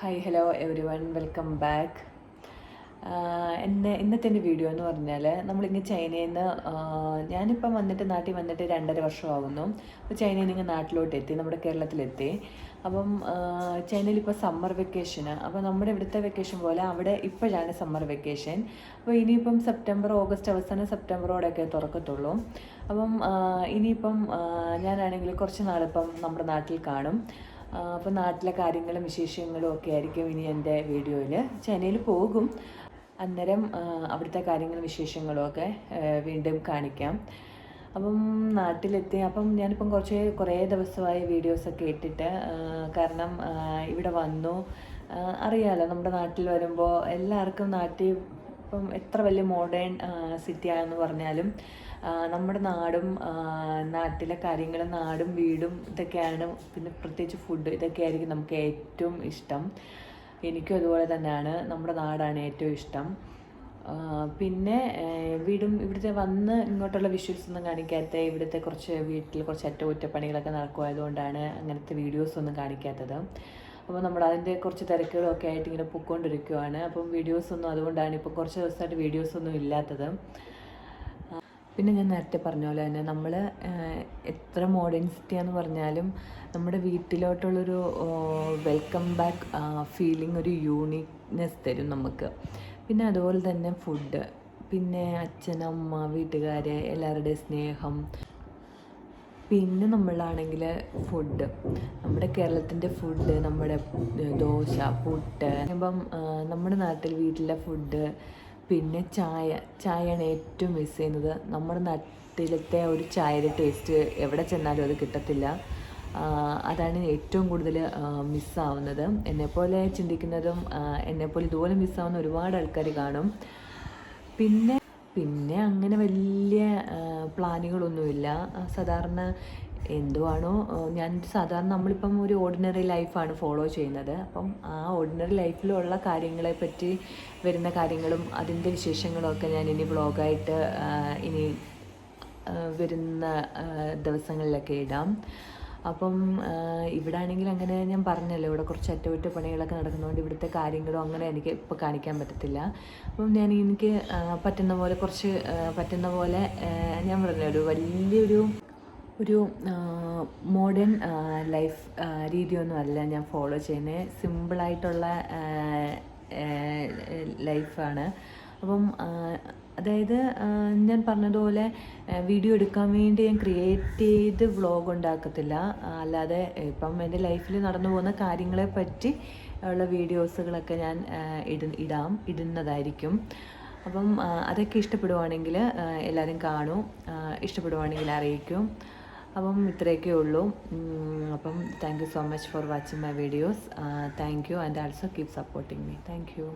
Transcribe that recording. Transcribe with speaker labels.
Speaker 1: Hi hello everyone welcome back എന്റെ ഇന്നത്തെ എന്റെ വീഡിയോ എന്ന് പറഞ്ഞാൽ നമ്മളിങ്ങ് ചൈനയിൽ നിന്ന് ഞാനിപ്പം വന്നിട്ട് നാട്ടിൽ വന്നിട്ട് രണ്ടര വർഷമാകുന്നു അപ്പോൾ ചൈനയിൽ നിന്ന് ഇങ്ങനെ നാട്ടിലോട്ട് എത്തി നമ്മുടെ കേരളത്തിലെത്തി. അപ്പം ചൈനയിൽ ഇപ്പോൾ സമ്മർ വെക്കേഷന് അപ്പോൾ നമ്മുടെ ഇവിടുത്തെ വെക്കേഷൻ പോലെ അവിടെ ഇപ്പോഴാണ് സമ്മർ വെക്കേഷൻ അപ്പോൾ ഇനിയിപ്പം സെപ്റ്റംബർ ഓഗസ്റ്റ് അവസാനം സെപ്റ്റംബറോടെയൊക്കെ തുറക്കത്തുള്ളൂ. അപ്പം ഇനിയിപ്പം ഞാനാണെങ്കിൽ കുറച്ച് നാളിപ്പം നമ്മുടെ നാട്ടിൽ കാണും. അപ്പോൾ നാട്ടിലെ കാര്യങ്ങളും വിശേഷങ്ങളും ഒക്കെ ആയിരിക്കും ഇനി എന്റെ വീഡിയോയിൽ ചൈനയിൽ പോകും. അന്നേരം അവിടുത്തെ കാര്യങ്ങളും വിശേഷങ്ങളും ഒക്കെ വീണ്ടും കാണിക്കാം. അപ്പം നാട്ടിലെത്തി അപ്പം ഞാനിപ്പം കുറച്ച് കുറേ ദിവസമായി വീഡിയോസൊക്കെ ഇട്ടിട്ട് കാരണം ഇവിടെ വന്നു. അറിയാമല്ലോ നമ്മുടെ നാട്ടിൽ വരുമ്പോൾ എല്ലാവർക്കും നാട്ടിൽ ഇപ്പം എത്ര വലിയ മോഡേൺ സിറ്റി ആണെന്ന് പറഞ്ഞാലും നമ്മുടെ നാടും നാട്ടിലെ കാര്യങ്ങളും നാടും വീടും ഇതൊക്കെയാണ് പിന്നെ പ്രത്യേകിച്ച് ഫുഡ് ഇതൊക്കെ ആയിരിക്കും നമുക്ക് ഏറ്റവും ഇഷ്ടം. എനിക്കും അതുപോലെ തന്നെയാണ്. നമ്മുടെ നാടാണ് ഏറ്റവും ഇഷ്ടം. പിന്നെ വീടും ഇവിടുത്തെ വന്ന് ഇങ്ങോട്ടുള്ള വിഷ്വൽസ് ഒന്നും കാണിക്കാത്ത ഇവിടുത്തെ കുറച്ച് വീട്ടിൽ കുറച്ച് അറ്റകുറ്റപ്പണികളൊക്കെ നടക്കുമായതുകൊണ്ടാണ് അങ്ങനത്തെ വീഡിയോസ് ഒന്നും കാണിക്കാത്തത്. അപ്പോൾ നമ്മൾ അതിന്റെ കുറച്ച് തിരക്കുകളൊക്കെ ആയിട്ട് ഇങ്ങനെ പൊയ്ക്കൊണ്ടിരിക്കുവാണ് അപ്പം വീഡിയോസൊന്നും അതുകൊണ്ടാണ് ഇപ്പോൾ കുറച്ച് ദിവസമായിട്ട് വീഡിയോസൊന്നും ഇല്ലാത്തത്. പിന്നെ ഞാൻ നേരത്തെ പറഞ്ഞ പോലെ തന്നെ നമ്മൾ എത്ര മോഡേൺ സിറ്റിയാന്ന് പറഞ്ഞാലും നമ്മുടെ വീട്ടിലോട്ടുള്ളൊരു വെൽക്കം ബാക്ക് ഫീലിംഗ് ഒരു യൂണിക്നെസ് തരും നമുക്ക്. പിന്നെ അതുപോലെ തന്നെ ഫുഡ് പിന്നെ അച്ഛൻ അമ്മ വീട്ടുകാർ എല്ലാവരുടെയും സ്നേഹം. പിന്നെ നമ്മളാണെങ്കിൽ ഫുഡ് നമ്മുടെ കേരളത്തിന്റെ ഫുഡ് നമ്മുടെ ദോശ പുട്ട്. ഇപ്പം നമ്മുടെ നാട്ടിൽ വീട്ടിലെ ഫുഡ് പിന്നെ ചായ. ചായയാണ് ഏറ്റവും മിസ് ചെയ്യുന്നത്. നമ്മുടെ നാട്ടിലത്തെ ഒരു ചായയുടെ ടേസ്റ്റ് എവിടെ ചെന്നാലും അത് കിട്ടത്തില്ല. അതാണ് ഏറ്റവും കൂടുതൽ മിസ്സാവുന്നത് എന്നെപ്പോലെ ചിന്തിക്കുന്നതും എന്നെപ്പോലെ ഇതുപോലെ മിസ്സാവുന്ന ഒരുപാട് ആൾക്കാർ കാണും. പിന്നെ പിന്നെ അങ്ങനെ വലിയ പ്ലാനുകളൊന്നുമില്ല. സാധാരണ എന്തുവാണോ ഞാൻ സാധാരണ നമ്മളിപ്പം ഒരു ഓർഡിനറി ലൈഫാണ് ഫോളോ ചെയ്യുന്നത്. അപ്പം ആ ഓർഡിനറി ലൈഫിലുള്ള കാര്യങ്ങളെ പറ്റി വരുന്ന കാര്യങ്ങളും അതിന്റെ വിശേഷങ്ങളും ഒക്കെ ഞാൻ ഇനി വ്ളോഗായിട്ട് ഇനി വരുന്ന ദിവസങ്ങളിലൊക്കെ ഇടാം. അപ്പം ഇവിടെ ആണെങ്കിൽ അങ്ങനെ ഞാൻ പറഞ്ഞല്ലോ ഇവിടെ കുറച്ച് അറ്റകുറ്റപ്പണികളൊക്കെ നടക്കുന്നതുകൊണ്ട് ഇവിടുത്തെ കാര്യങ്ങളും അങ്ങനെ എനിക്ക് ഇപ്പോൾ കാണിക്കാൻ പറ്റത്തില്ല. അപ്പം ഞാൻ എനിക്ക് പറ്റുന്ന പോലെ കുറച്ച് പറ്റുന്ന പോലെ ഞാൻ പറഞ്ഞ ഒരു വലിയൊരു ഒരു മോഡേൺ ലൈഫ് രീതിയൊന്നും അല്ല ഞാൻ ഫോളോ ചെയ്യുന്നത് സിമ്പിളായിട്ടുള്ള ലൈഫാണ് അപ്പം അതായത് ഞാൻ പറഞ്ഞതുപോലെ വീഡിയോ എടുക്കാൻ വേണ്ടി ഞാൻ ക്രിയേറ്റ് ചെയ്ത് വ്ളോഗ് ഉണ്ടാക്കത്തില്ല. അല്ലാതെ ഇപ്പം എന്റെ ലൈഫിൽ നടന്നു പോകുന്ന കാര്യങ്ങളെ പറ്റി ഉള്ള വീഡിയോസുകളൊക്കെ ഞാൻ ഇട ഇടാം ഇടുന്നതായിരിക്കും. അപ്പം അതൊക്കെ ഇഷ്ടപ്പെടുവാണെങ്കിൽ എല്ലാവരും കാണും ഇഷ്ടപ്പെടുവാണെങ്കിൽ അറിയിക്കും. അപ്പം ഇത്രയൊക്കെ ഉള്ളൂ. അപ്പം thank you so much for watching my videos thank you and also keep supporting me thank you